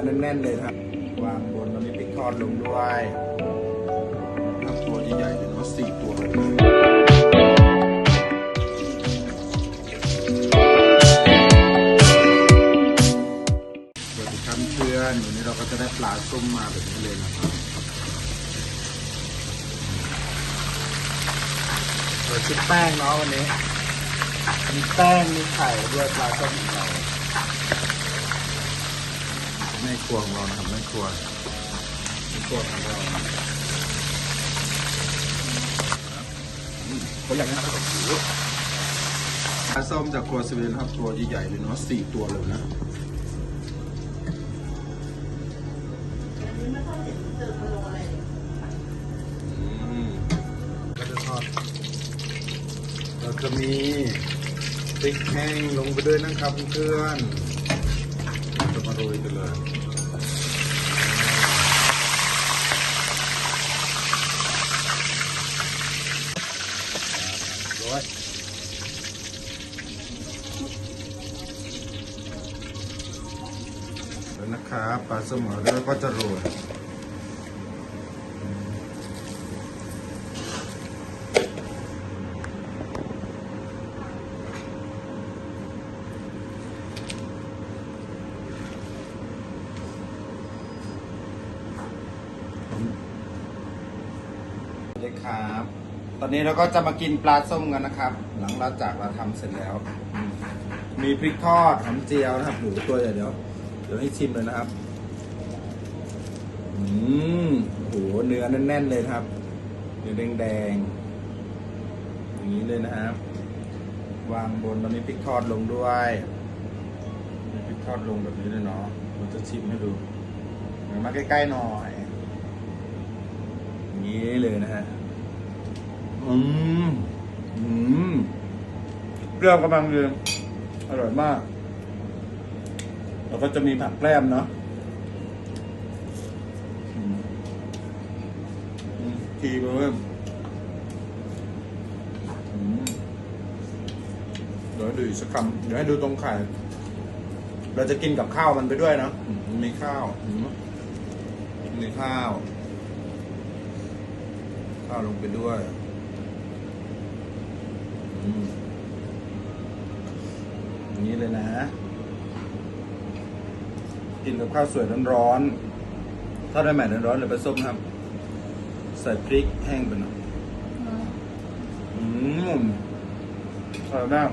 อแน่นๆเลยครับ วางบนแล้วมีพริกทอดลงด้วยครับตัวใหญ่ๆเลยเนาะสี่ตัวเลยสวัสดีครับเพื่อนวันนี้เราก็จะได้ปลาส้มมาแบบนี้เลยนะครับเราชุบแป้งเนาะวันนี้มีแป้งมีไข่ด้วยปลาส้มของเรา แม่ครัวของเรานะครับแม่ครัวแม่ครัวของเราตัวอย่างนี้นะครับปลาส้มจากครัวสวีเดนครับตัวใหญ่ๆเลยเนาะสี่ตัวเลยนะก็จะทอดเราจะมีพริกแห้งลงไปด้วยนะครับเพื่อน ลุยไปเลยร้อยแล้วนะครับปลาสมอแล้วก็จะโรย สวัสดีครับ ตอนนี้เราก็จะมากินปลาส้มกันนะครับ หลังเราจากเราทำเสร็จแล้ว มีพริกทอดหอมเจียวนะครับหมูตัวใหญ่เดี๋ยว เดี๋ยวให้ชิมเลยนะครับ อืมโหเนื้อแน่นๆเลยครับ เนื้อแดงๆอย่างนี้เลยนะครับ วางบนแล้วมีพริกทอดลงด้วยมีพริกทอดลงแบบนี้เลยเนาะเราจะชิมให้ดูมาใกล้ๆหน่อย อย่างนี้เลยนะฮะ อืม อืมเปรี้ยวกำลังดีอร่อยมาก แล้วก็จะมีผักแกล้มเนาะอืมอืมทีเพิ่มอืมเดี๋ยวให้ดูอีกสักคำเดี๋ยวให้ดูตรงไข่ เราจะกินกับข้าวมันไปด้วยเนาะอืมมีข้าวอืมมีข้าว ข้าวลงไปด้วยอืมอย่างนี้เลยนะ กินกับข้าวสวยร้อนๆทอดได้ใหม่ร้อนๆหรือปลาส้มครับ ใส่พริกแห้งไปหน่อยอืมอร่อยมาก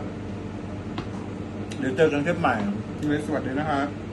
เดี๋ยวเจอกันคลิปใหม่วันนี้สวัสดีนะครับ